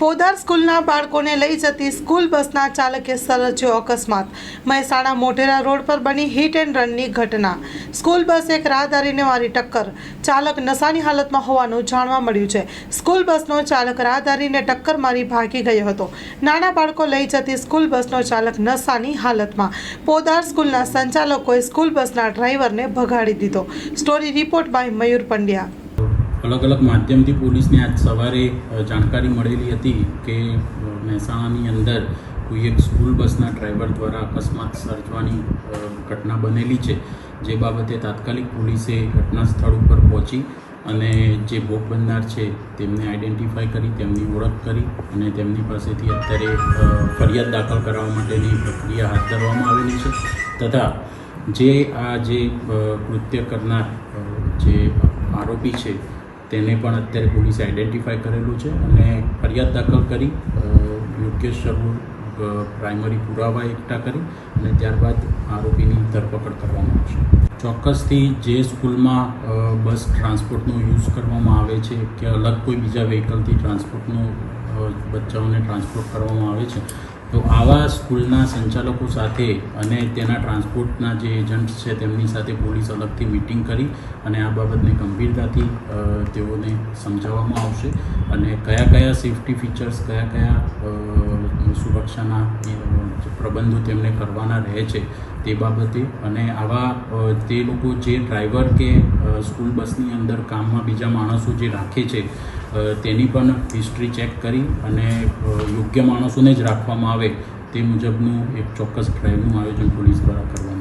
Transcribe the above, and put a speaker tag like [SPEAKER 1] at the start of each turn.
[SPEAKER 1] પોદાર સ્કૂલના બાળકોને લઈ જતી સ્કૂલ બસના ચાલકે સર્જ્યો અકસ્માત. મહેસાણા મોઢેરા રોડ પર બની હિટ એન્ડ રનની ઘટના. સ્કૂલ બસ એક રાહદારીને મારી ટક્કર. ચાલક નશાની હાલતમાં હોવાનું જાણવા મળ્યું છે. સ્કૂલ બસનો ચાલક રાહદારીને ટક્કર મારી ભાગી ગયો હતો. નાના બાળકો લઈ જતી સ્કૂલ બસનો ચાલક નશાની હાલતમાં. પોદાર સ્કૂલના સંચાલકોએ સ્કૂલ બસના ડ્રાઈવરને ભગાડી દીધો. Story report by Mayur Pandya.
[SPEAKER 2] અલગ અલગ માધ્યમથી પોલીસને આજ સવારે જાણકારી મળેલી હતી કે મહેસાણાની અંદર કોઈ એક સ્કૂલ બસના ડ્રાઈવર દ્વારા અકસ્માત સર્જવાની ઘટના બનેલી છે. જે બાબતે તાત્કાલિક પોલીસે ઘટના સ્થળ ઉપર પહોંચી અને જે ભોગ બનનાર છે તેમને આઈડેન્ટિફાઈ કરી, તેમની ઓળખ કરી અને તેમની પાસેથી અત્યારે ફરિયાદ દાખલ કરાવવા માટેની પ્રક્રિયા હાથ ધરવામાં આવેલી છે. તથા જે આ જે કૃત્ય કરનાર જે આરોપી છે તેને પણ અત્યારે પોલીસે આઈડેન્ટિફાય કરેલું છે અને ફરિયાદ દાખલ કરી યોગ્ય શરૂ પ્રાઇમરી પુરાવા એકઠા કરી અને ત્યારબાદ આરોપીની ધરપકડ કરવામાં આવશે. ચોક્કસથી જે સ્કૂલમાં બસ ટ્રાન્સપોર્ટનો યુઝ કરવામાં આવે છે કે અલગ કોઈ બીજા વ્હીકલથી ટ્રાન્સપોર્ટનો બચ્ચાઓને ટ્રાન્સપોર્ટ કરવામાં આવે છે તો આવા સ્કૂલના સંચાલકો સાથે અને તેના ટ્રાન્સપોર્ટના જે એજન્ટ્સ છે, તેમની સાથે પોલીસ અલગથી મિટિંગ કરી અને આ બાબતને ગંભીરતાથી તેઓને સમજાવવામાં આવશે. અને કયા કયા સેફટી ફીચર્સ કયા કયા સુરક્ષાના પ્રબંધો તેમને કરવાના રહે છે તે બાબતે. અને આવા તે લોકો જે ડ્રાઈવર કે સ્કૂલ બસની અંદર કામમાં બીજા માણસો જે રાખે છે તેની પણ હિસ્ટ્રી ચેક કરી અને યોગ્ય માણસોને જ રાખવામાં આવે તે મુજબનું એક ચોક્કસ ડ્રાઈવનું આયોજન પોલીસ દ્વારા કરવામાં